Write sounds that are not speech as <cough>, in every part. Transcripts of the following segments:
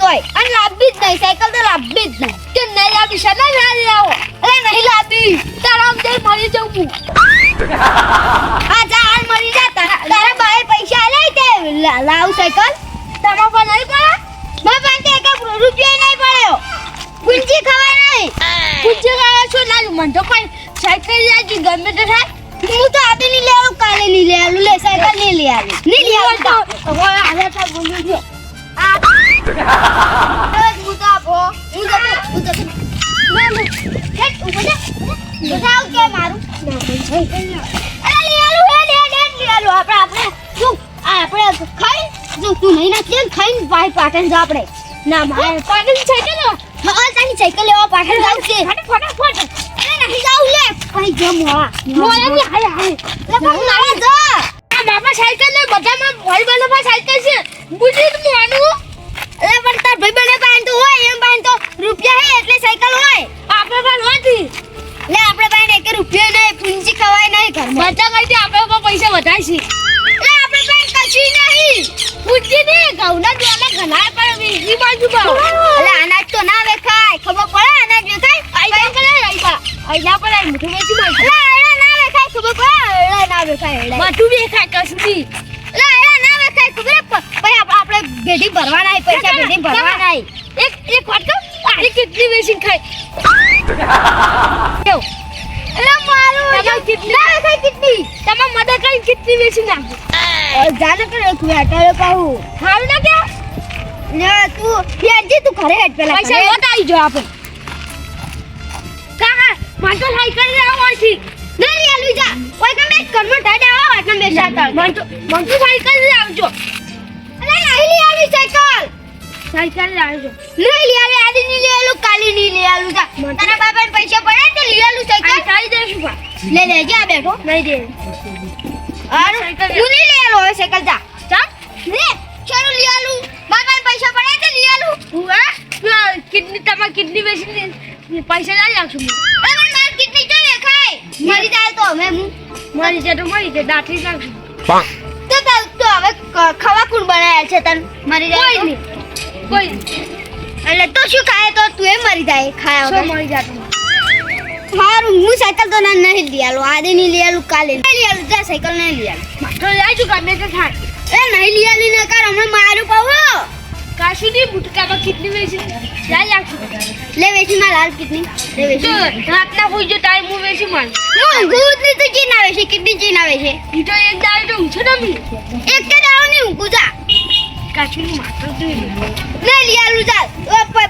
તોય. અને લાવવી જ નહીં સાયકલ તો લાવવી જ નહીં. કે નહીં લાવી શકે ના લઈ આવો અરે નહીં લાવવી તારા આમ જઈ મરી જવું હું. આ જા હાલ મરી જા. તારા બાએ પૈસા લઈ તે લાવ સાયકલ. તમારા પર નહીં પડે મારા પાસે એક રૂપિયા નહીં પડ્યો પૂંજી ખવાય નહીં. પૂંજી ખાવા શું? ના મને તો પણ સાયકલ લાગી ગમે તો થાય. હું તો આજે નહીં લેવું કાલે નહીં લેવું. લે સાયકલ નહીં લે આવી. નહીં લે આવું તો હવે આ બોલું છું આ હવે ના ના ના ના આપણે ને ના મારે પાટણ સાયકલ હા તારી સાયકલ લેવા પાટણ જાવ છે. ફટાફટ નહીં જાવ લે ભાઈ જમ મોળા મોળા ની હાય હાય લે પણ મારા જા બાપા સાયકલ ને બધામાં ભાઈ બનો સાયકલ છે બુજી તું અરે પણ તાર ભાઈ બને પાસે તો હોય એમ પાન તો રૂપિયા હે એટલે સાયકલ હોય. આપણે પણ નથી લે આપણે પાસે એક રૂપિયા નહીં પૂંજી ખવાય નહીં ઘરમાં. બચા કરી આપણે પણ પૈસા વધારે છે લે આપણે પાસે કશી નહીં. પૂંજી નહીં ઘઉંના અમે ઘણા પણ બીજી બાજુ બા એટલે અનાજ તો ના વેખાય. ખબર પડે અનાજ વેખાય? આઈલા કરે આઈલા આઈલા પર આઈ મુઠું વેચી બોલ ના વેખાય ખબર પડે? ના વેખાય બધું વેખાય કશું બી. ખબર ભાઈ આપણે ભેડી ભરવાના હે પૈસા ભેડી ભરવાના હે એક એક વાત કહું? આની કેટલી વેચી ખાય? કેવું? એટલે મારું ના વેખાય કેટલી? તમે મદદ કરી કેટલી વેચી નાખો જાને પણ એક વેટારે કહું. હારું ના કે? લે તું યાજી તું ઘરે હેડ પેલા પૈસા લોટ આવી જો આપણે કાકા માતો સાયકલ કરી રહ્યો નહીં આલવી જા. કોઈ કે મેં કર્મ ટાડે આવો એટલે બે સાતા મંતો મંતો સાયકલ લઈ આવજો. અરે નહીં લઈ આવી સાયકલ. સાયકલ લઈ આવજો. નહીં લઈ આવે આજે નહીં લઈ આલું કાલે નહીં લઈ આલું જા. તારા બાબાને પૈસા પડે તો લઈ આલું સાયકલ. કાઈ દેશું બા. લે લે જા બેઠો. નહીં દે. આરું હું નહીં લઈ આલું હવે સાયકલ જા. જા. લે ચાલો લઈ આલું. બાબાને પૈસા પડે તો લઈ આલું. હું આ કિડની તમાર કિડની વેચી પૈસા લઈ આવશું અરે માર કિડની તો વેખાય મરી જાય તો હવે મરી જાય તો મરી જાય દાંતરી નાખી તો તાર તો હવે ખવા કોણ બનાયા છે તન મરી જાય કોઈ નહીં કોઈ એટલે તો શું ખાય તો? તું એ મરી જાય ખાયા વગર. મરી જાય? મારું હું સાયકલ તો ના નહીં લઈ આલું. આજે નહીં લઈ આલું કાલે નહીં લઈ આલું. જા સાયકલ નહીં લઈ આલું. તો લઈ છું ગમે તે થાય. એ નહીં લઈ આલી ન કર હમણાં મારું પાવો. કાશું ની બુટકામાં કેટલી વેચી લઈ આવશું લે વેચી માં લાલ કિડની. લે વેચી રાતના કોઈ જો ટાઈમ હું વેચી માં હું ગુદની તો ચીન આવે છે? કિડની ચીન આવે છે? ઈ તો એક દાળ તો ઊંચો નમી એક કે દાળની ઊંકું જા. કાશીની ની માત્ર તો લે લિયા લુજા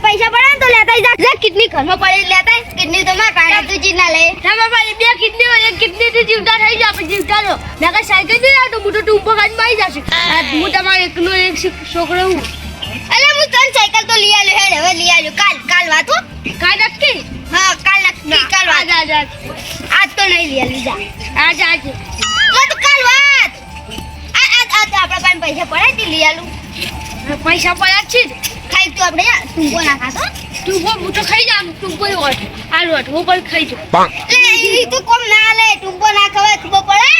પૈસા પડે તો લેતા જા. જા કિડની ઘરમાં પડી લેતા કિડની તો માં કાણા તું ચીન ના લે. ના પાસે બે કિડની હોય એક કિડની થી જીવતા થઈ જા પછી જીવતા લો મેં કઈ સાયકલ દે તો મોટો ટૂંપો કાઢી મારી જશે. હું તમારો એકનો એક છોકરો હું. અલે હું તન સાયકલ તો લઈ આલ્યો હેડ હવે લઈ આલ્યો. કાલ કાલ વાત હો. કાલ નક્કી હા કાલ નક્કી કાલ વાત. આજ આજ આજ. તો નહીં લઈ આલી જા. આજ આજ. મત કાલ વાત. આ આ આ તો આપણા પાસે પૈસા પડે તે લઈ આલું. પૈસા પડ્યા છે ખાઈ તો આપણે તું ટૂંકો ના ખાતો ટૂંકો હું તો ખાઈ જામ ટૂંકો વટ આલુ વટ હું પણ ખાઈ જાઉં. એટલે ઈ તો કોમ ના લે ટૂંકો ના ખવાય ખબર પડે.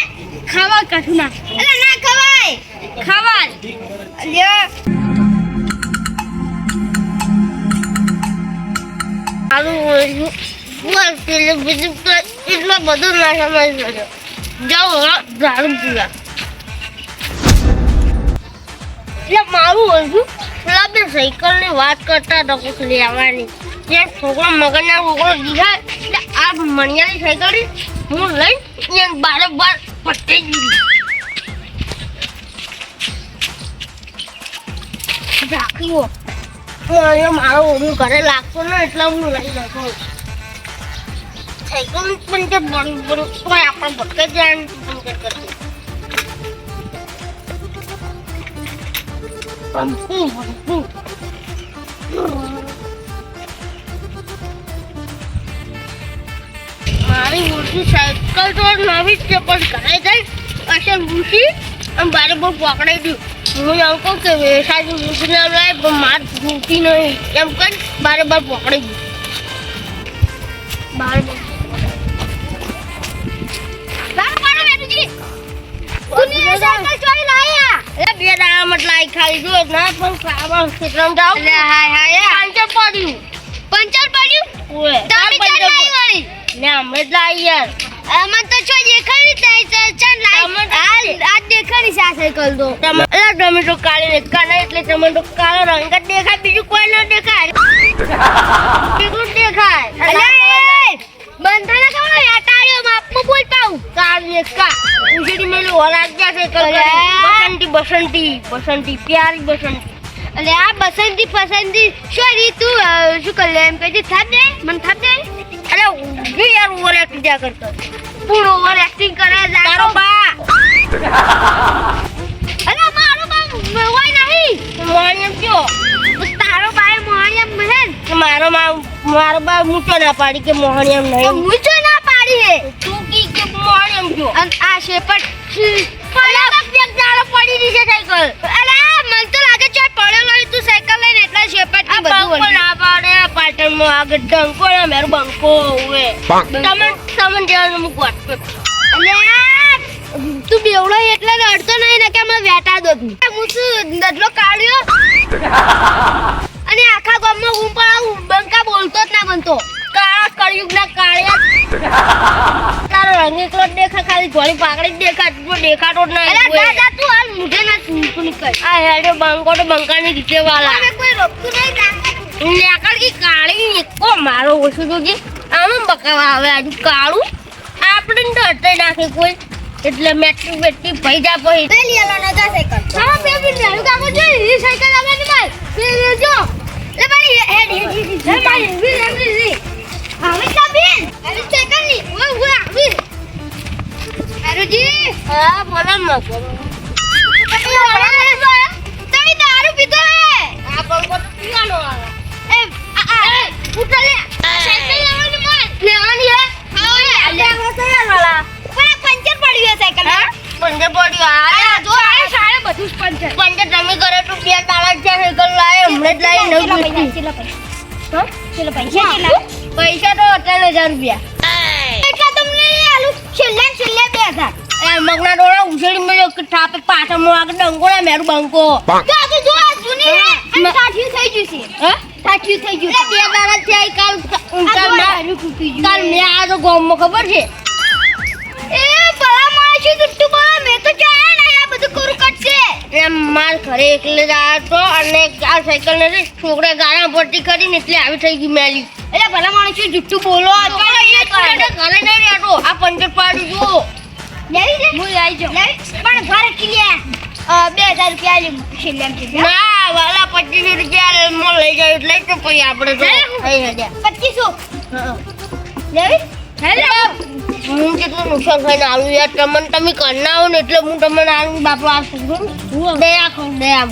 ખાવા કાઠું ના. એટલે ના ખવાય. ખાવા લ્યો બોલ પેલું બીજું એટલું બધું ના સમજ જાઓ દારૂ પીવા. એટલે મારું ઓળખું પેલા બે સાયકલની વાત કરતા હતા કોક લેવાની. જે છોકરો મગજના છોકરો દીધા એટલે આ મણિયાની સાયકલ હું લઈ એને બારે બાર પટ્ટી દીધી. રાખીઓ અહીંયા મારો ઓળું ઘરે લાગતો ને એટલે હું લઈ જતો સાયકલ પણ તે બંધ કોઈ આપણે ભટકે જાય કરતી મારી મોટી સાયકલ તો નવી જ છે પણ ઘરે જઈ પાછળ મૂકી અને બારે બહુ પકડાઈ દઉં હું એમ કહું કે મૂકી ના લાય પણ માર મૂકી નહીં એમ કહી બારે બાર પકડી ગયું બાર બે દાડા મત લાઈ ખાલી ના પણ ખાવા જાવ હાય હાય પાંચર પડ્યું. પંચર પડ્યું? તમે ચાલ વળી ને અમે જ યાર. અમન તો છો દેખાડી તઈ લાઈ હાલ દેખાડી છે આ સાયકલ તો. તમે એટલે તમે તો કાળી ને કાળા એટલે તમે કાળો રંગ જ દેખાય બીજું કોઈ ન દેખાય. બીજું દેખાય. અલે બંધાના કેવો યાટાડ્યો માપમાં બોલ પાઉં. કાળી કા ઉજળી મેલું વરાગ ગયા કલ બસંતી બસંતી બસંતી પ્યારી બસંતી. અલે આ બસંતી પસંદી શું રી તું શું કર? લે એમ કહી થાપ દે મને થાપ દે. અરે ઊંઘી યાર ઓવર એક્ટિંગ ક્યાં કરતો? પૂરો ઓવર એક્ટિંગ કરે તારો બા! અરે મારો બા હોય નહીં. એમ કયો? તારો બાય એમ મહેન મારો મારો બા મૂકો ના પાડી કે મોહણિયમ એમ નહીં? મૂછો ના પાડી હે. તું કી કે મોહણિયમ કયો? અને આ શેપટ અલા એક જાળો પડી રહી છે સાયકલ અલે મને તો લાગે છે પડેલો હોય તું સાયકલ લઈને એટલા શેપટ આ ની બધું ના પાડે પાટણમાં આગળ ડંકો ને મેરો બંકો હોવે. તમે તમે જેવાનું મુક વાત અલે તું બેવડો એટલે લડતો નહીં ને કે અમે વેટા દો હું શું દડલો કાઢ્યો. અને આખા ગામમાં હું પણ બંકા બોલતો જ ના બનતો. કાળા કળયુગ ના કાળિયા. તારો રંગ એકલો દેખા ખાલી ધોળી પાકડી જ દેખા દેખાતો જ નહીં. દાદા તું આ હેડે બંકો તો બંકાની નહીં દાદા નેકળ કી કાળી નિકો મારો ઓછું કે આમ બકાવા આવે આજુ કાળું. આપણે તો હટે નાખે કોઈ. એટલે મેટ્રિક બેટ્રી ભઈ જા ભઈ બે લીયાલો નો જા સાયકલ હા બે બી મેરું કાકો જો ઈ સાયકલ આવે ને ભાઈ બે જો. લે ભાઈ હેડ હેડ હેડ ભાઈ વી વી વી હવે કા બેન અરે સાયકલની ઓય ઓય આવી મેરુજી હા બોલો મકો પૈસા તો અત્યારે હજાર રૂપિયા. એટલા તમને છેલ્લે છેલ્લે બે હજાર. એ મગના ડોળા ઉછેડી પાછળ મો આગળ ને મેરું બંકો. જો જો અને થઈ ગયું છે. હે? સાઠિયું થઈ ગયું એટલે બે દાડા થયા કાલ આ કાલ જો મેં- દારૂ તૂટી ગયું. કાલ મેં આ તો ગામમાં ખબર છે? એ ભલા માણસો જુઠ્ઠું બોલો મેં તો ચાયા નહીં આ બધું કોરું કટશે એમ માર ઘરે એકલે જ આવ્યો તો અને આ સાયકલ ને છોકરા ગાળા પડતી કરીને એટલે આવી થઈ ગઈ મેલી. એટલે ભલા માણસ જુઠ્ઠું બોલો. ઘરે નહીં રહેતો આ પંચર પાડું જુઓ લેવી છે? હું લઈ જાઉં. લેવી? પણ ઘરે કિલ્યા બે હજાર રૂપિયા છેલ્લે એમ છે ના વાલા પચીસ રૂપિયા મો લઈ જાય એટલે તો પછી આપણે પચીસો? લેવી? હેલો હું કેટલું નુકસાન ખાઈને આવું યાર તમને તમે કરના આવો ને એટલે હું તમને આવું બાપુ આ છોકરું દયા ખો દયા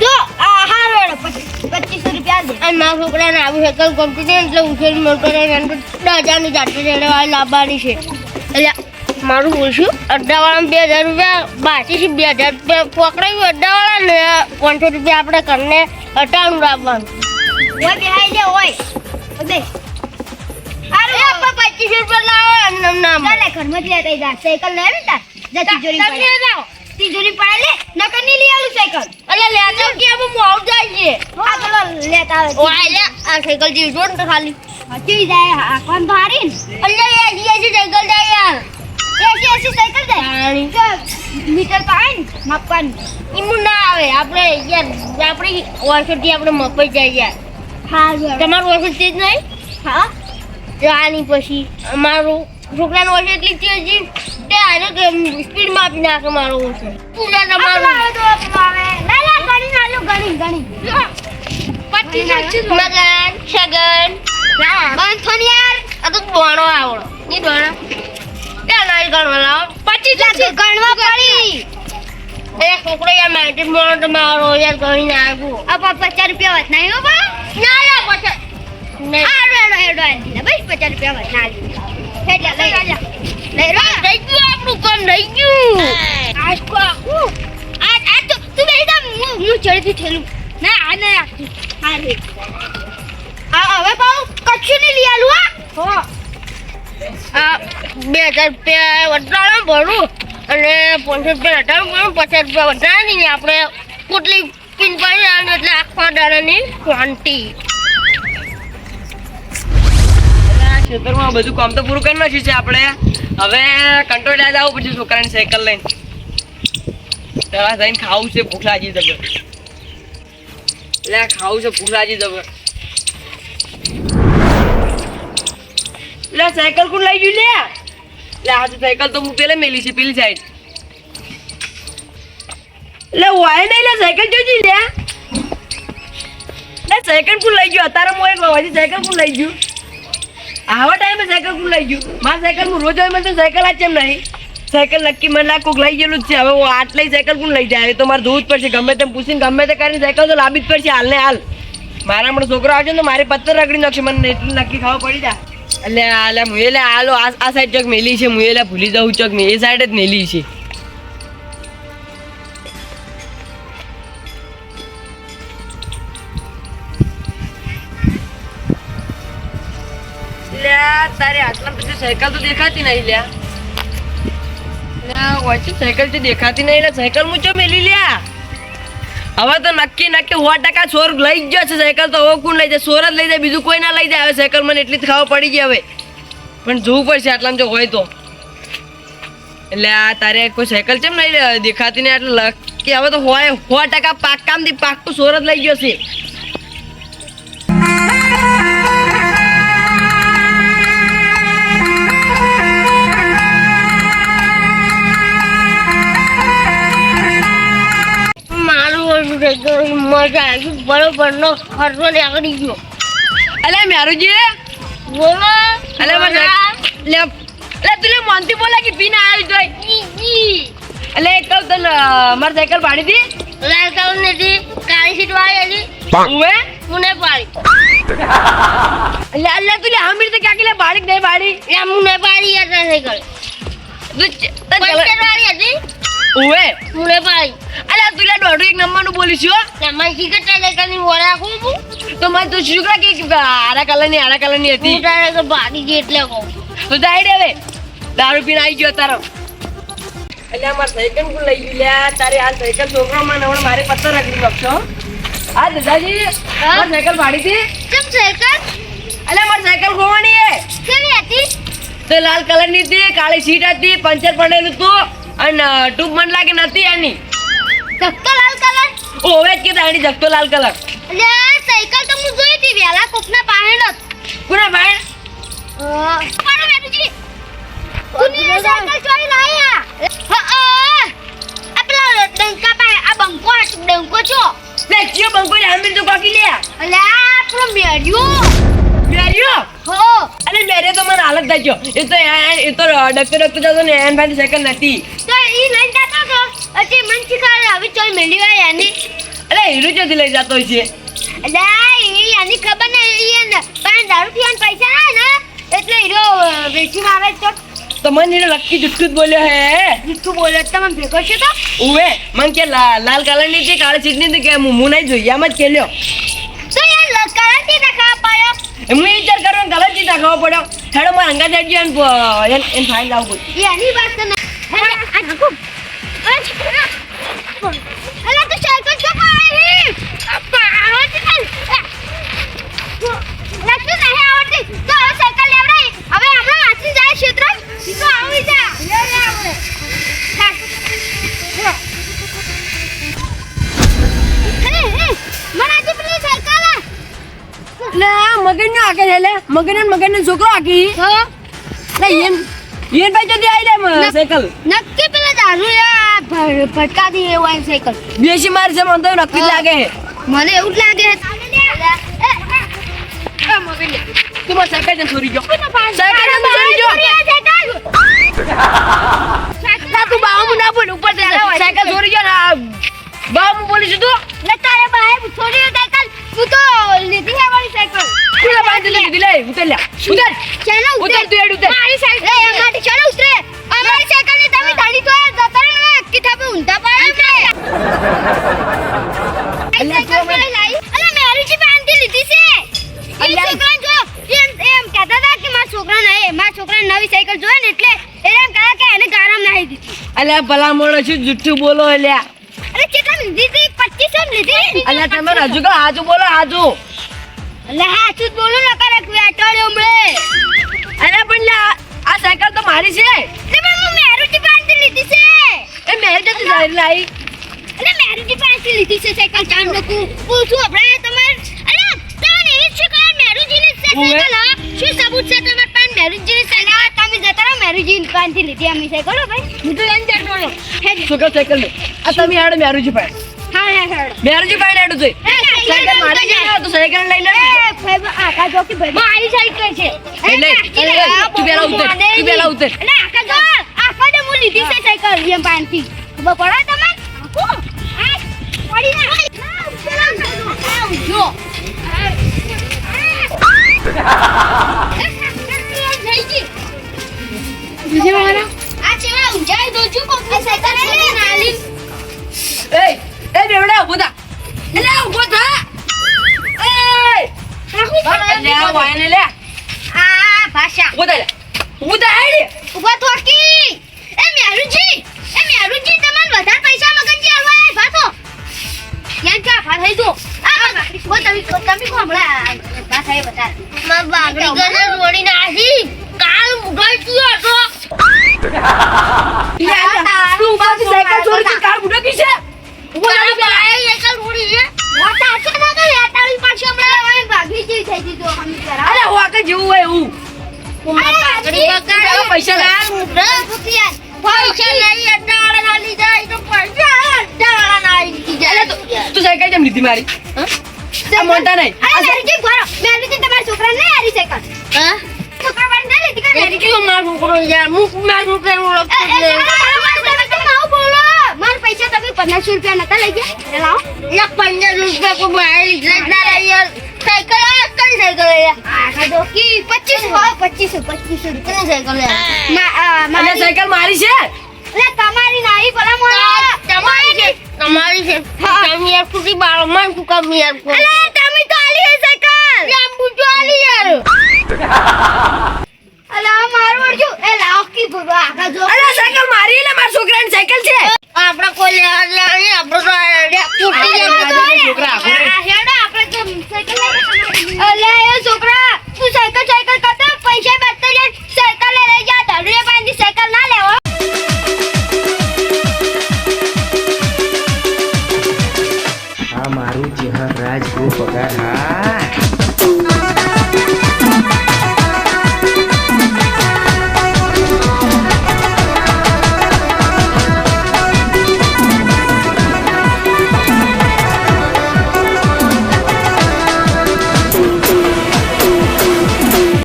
જો આ હારો પચીસો રૂપિયા દે અને મારા છોકરાને આવું સાયકલ ગમતી એટલે ઉછેરી તો દસ હજારની જાતે રેડવાળી લાવવાની છે. એટલે મારું ઓછું અડ્ડાવાળામાં બે હજાર રૂપિયા બાકી બે હજાર રૂપિયા પકડાયું અડ્ડાવાળા ને પાંચસો રૂપિયા આપણે ઘરને અટાણું રાખવાનું. બેહાઈ અરે આપણે પચીસ રૂપિયા લાવો એમને એમ ચાલે ઘરમાં જ લેતા જા. સાયકલ લેવી તાર. જા તિજોરી તમે જાઓ. તિજોરી પડે લે નકરની લઈ આલું સાયકલ. એટલે લેતો કે આમાં મોડું જાય છે. આ ચલો લેતા આવે. ઓ લે આ સાયકલ જેવી ખાલી. હચી જાય આ કોણ ભારી અલ્યા સાયકલ જાય યાર. એસી એસી સાયકલ જાય મીટર પાય ને મપવાનું એમનું ના આવે. આપણે યાર આપણે વર્ષોથી આપણે મપાઈ જાય યાર. હા તમારું વર્ષ તે જ નહીં? હા. તો આની પછી અમારું છોકરાનું વર્ષ એટલી જ હજી તે આને સ્પીડમાં આપી નાખે મારો વર્ષ પૂરા તમારું. આવે તો ના ના ગણી ના ગણી ગણી. પચીસ પચીસ મગન સગન બંધ યાર. આ તો દોણો આવડો. ની દોણો ત્યાં નહીં ગણવા પચીસ પચીસ ગણવા પડી. એ છોકરો યાર માહિતી મોણો તમારો યાર ગણીને આવ્યો આ પચાસ રૂપિયા વાત નહીં હો બા. ના ના પછી નહીં. આ હેડો હેડો આલી દીધા ભાઈ પચાસ રૂપિયા વાત ના આલી હેડ લે લઈ લે લઈ ગયું આપણું કામ રહી ગયું. આજ કો આ? તો તું ના નહીં રે હવે બહુ કચ્છું નહીં લઈ આલું હા. આ બે હજાર રૂપિયા વધારે ભરું. અને પાંચસો રૂપિયા વધારે ભરું. પચાસ રૂપિયા વધારે નહીં. આપણે પોટલી પીન પાડી આવે એટલે આખા દાડાની ક્વોન્ટી ખેતરમાં બધું કામ તો પૂરું કરી નાખ્યું છે આપણે. હવે કંટ્રોલ યાદ આવવું પડશે છોકરાને સાયકલ લઈને. પેલા જઈને ખાવું છે, ભૂખ લાગી જબર એટલે ખાવું છે, ભૂખ લાગી જબર એટલે સાયકલ કોણ લઈ ગયું લે? એટલે આ સાયકલ તો હું પેલે મેલી છે પેલી સાઈડ એટલે વાય નહીં, લે, સાયકલ જોજી લે. એટલે સાયકલ કોણ લઈ ગયું? અત્યારે હું એક હજી સાયકલ કોણ લઈ ગયું? આવા ટાઈમે સાયકલ કોણ લઈ ગયું? મારા સાયકલ હું રોજ હોય, મને સાયકલ આજ કેમ નહીં. સાયકલ નક્કી મને આ કોક લઈ ગયેલું જ છે. હવે હું આટલી સાયકલ કોણ લઈ જાય? તો મારે જોવું જ પડશે. ગમે તેમ પૂછીને, ગમે તે કરીને સાયકલ તો લાવવી જ પડશે. હાલ ને હાલ. મારા હમણાં છોકરો આવશે ને મારી પત્તર રગડી નાખશે. મને એટલું નક્કી ખાવા પડી જાય. એટલે આલે એટલે હાલો આ સાઈડ ચક મેલી છે એટલે ભૂલી જાઉં ચોક મે, એ સાઈડ જ મેલી છે. લ્યા તારે આટલા પછી સાયકલ તો દેખાતી નહીં લ્યા. લ્યા વચ્ચે સાયકલ તો દેખાતી નહીં, લે સાયકલ મૂચો મેલી લ્યા? હવે તો નક્કી નક્કી સો ટકા ચોર લઈ જ છે સાયકલ તો હવે કોણ લઈ જાય? ચોર જ લઈ જાય, બીજું કોઈ ના લઈ જાય. હવે સાયકલ મને એટલી જ ખાવા પડી ગઈ હવે. પણ જોવું પડશે આટલામાં જો હોય તો. એટલે આ તારે કોઈ સાયકલ કેમ નહીં દેખાતી નહીં એટલે કે હવે તો હોય સો ટકા પાક્કામથી પાક્કું ચોર જ લઈ ગયો છે ગયું મજા આવી બરોબર નો ખર્ચો નીકળી ગયો. અલે મેરુજી. બોલો. અલે મારે લે લે તું લે મોનથી બોલા કે પીને આવી જોઈ એટલે એક કહું તને મારી સાયકલ પાડી દી. લાલ કલર નથી કાળી સીટ વાળી હતી. ઉવે મુને પાડી. એટલે અલ્યા તું લે હાંભળી તો ક્યાં કે લે બાળી નહીં બાળી એટલે મુને પાડી હતા સાયકલ. તું તને વાળી હતી. ઉવે. મુને ભાઈ. અલા તું લે દોઢું એક નંબરનું બોલી છું હો. તમારી કરતા લેકરની ની રાખું છું તો મને તું શું કે આડા કલરની આડા કલરની હતી? હું તારે તો ભાગી ગઈ એટલે કહું. તો દાઈ હવે. દારૂ પીને આવી ગયો તારો. એટલે મારે સાયકલ કોણ લઈ ગયું લ્યા. તારે આ સાયકલ છોકરામાં ને હમણાં મારે પત્તર રાખી નાખશો હા. દાદાજી મારી સાયકલ ભાડી હતી? કેમ સાયકલ? અલ્યા મારી સાયકલ ખોવાની હે. કેવી હતી? તો લાલ કલરની હતી કાળી સીટ હતી પંચર પડેલું હતું. અને ટૂંક મને લાગે નથી એની. જગતો લાલ કલર? ઓવે જ કીધા એની જગતો લાલ કલર. આ સાયકલ તો હું જોઈ હતી વેલા કોકના પાસે જ કોના ભાઈ પાડો બેટુજી. તું આ સાયકલ ચોરી લાયા? હા આ આ પેલા ડંકા પાસે આ બંકો આ ડંકો છો? લે કયો બંકો ને હમીર તો કાકી લે. અલે આપણો મેડ્યો મેર્યો. બેરિયો હો. અરે મેરે તો મને હાલત થઈ ગયો એ તો એ- તો ડકતો ડકતો જતો ને એન ભાઈ સાયકલ નથી. તો પછી મન આવી હવે ચોલ મેલી વાય એની અરે હીરો ચોથી લઈ જતો છે એટલે યાની એની ખબર નહીં એને પણ દારૂ પીવાના પૈસા ના ને એટલે હીરો વેચી મારે તો તો મને હીરો લક્કી જુઠ્ઠું જ બોલ્યો હે જુઠ્ઠું બોલે તમે ભેગો છો તો ઉવે મન કે લાલ કલરની છે કાળી સીટની હતી કે હું હું નહીં જોઈએ આમ જ કેલ્યો તો યાર લકારાથી દેખાવા પાયો હું ઇન્ટર વિચાર ગલત કલર ચીજ ખાવા પડ્યો હેડો મારા અંગા જાય એન એમ એન ફાઇન લાવું પડ્યું એની વાત ને હે આ નાખો અલા તો સાયકલ તો પાડી આપા આવતી ચાલ લખતું નહીં આવડતી તો હવે સાયકલ લેવડાઈ હવે હમણાં વાંચી જાય ક્ષેત્ર તો આવી જા. લે લે આપણે મગન હે મનાજી પેલી સાયકલ લે આ મગનનો આકે છે લે. મગન મગન છોકરો આકી લે એન એન ભાઈ જલ્દી આવી લે મ- સાયકલ. નક્કી પેલા દારૂ ભટકાતી એવું આ સાયકલ. બેસી માર છે મને તો નક્કી લાગે છે. મને એવું જ લાગે છે. તું મારી સાયકલ સાયકલ ના તું બાવમુ ના બોલ ઉપર તે સાયકલ ચોરી ગયો ને બાવમુ બોલી છું તું? લીધી હે વાળી સાયકલ. કુલા બાંધી લીધી લે ઉતર લે ઉતર. ચાલો તું ઉતર. અલ્યા ભલા મોણો છું જુઠ્ઠું બોલો અલ્યા. અરે કેટલા લીધી હતી પચીસો લીધી. અલ્યા તમે હજુ કહો હાજુ બોલો હાજુ અલ્યા હાજુ બોલું ને કરે વેટોડ્યો ઉમળે અરે પણ લા આ સાયકલ તો મારી છે. એટલે પણ હું મેરુજી પાંચ લીધી છે. એ મેં જતી સારી લાવી એટલે મેરુજી પાંચ લીધી છે સાયકલ ચાંદ લોકો પૂછું આપણે તમાર. અરે તમને એવી જ શિકાયત મેરુજીની સાયકલ હા શું સબૂત છે તમારા પાસે? મેરુજીની સાયકલ? તમે જતા રહો મેરુજી પાસેથી લીધી અમે સાયકલ ભાઈ. હું તો લઈને જતો રહો શું કહો સાયકલ આ તમે હેડો મેરુજી પાસે હા હા હેડ. મેરુજી પાસે હેડો છે. સાયકલ મારી છે તો સાયકલ લઈ લે આકા જો કે ભાઈ. મારી સાયકલ છે. એટલે, તું પેલા ઉતર, તું પેલા ઉતર. એટલે આકા જો આકા તો હું લીધી છે સાયકલ એમ પાનથી. ખબર તમે આ પડી ના ના જો. <laughs> આ ચેવા ઊંચાઈ દોજુ કોક સાયકલ છે નાલી એ એ બેવડા ઊભો થા. એટલે ઊભો થા? એ અલ્યા વાયને લે. આ ભાષા. ઊભો થા ઊભો થા હેડ. ઊભા થોકી એ મેરુજી એ મેરુજી તમને વધારે પૈસા મગનજી આલવા આય ભાતો. યાર કા ભા થઈ દો આ કો તમે કો હમણાં ભા થઈ બતા માં બાગડી ગને રોડી નાખી જેવું હોય એવું. પૈસા તો સાયકલ કેમ લીધી મારી? મોટા નહીં. અરે મેરુજી ભરો? મેરુજી તમારા છોકરા ને આરી સાયકલ? છોકરા વાળી લીધી કે મેરુજી કેટલો માર છોકરો યાર? મુક માર છોકરાને ઓળખતો જ નહીં. મારા પૈસા તમે પચાસ રૂપિયા નતા લઈ ગયા? લાવો. પંદર રૂપિયા સાયકલ છે લે, તમારી નાઈ ભલા મોણા. તમારી છે તમારી છે તમે યાર ખુદી બાળમાં શું કામ યાર કો અલે, તમે તો આલી હે સાયકલ. આલી યાર અલે, આ મારું અડજુ. એ લાવો કી આખા જો. અરે સાયકલ મારી મારા છોકરાની સાયકલ છે આપડે કોઈ લેવા તો છોકરા,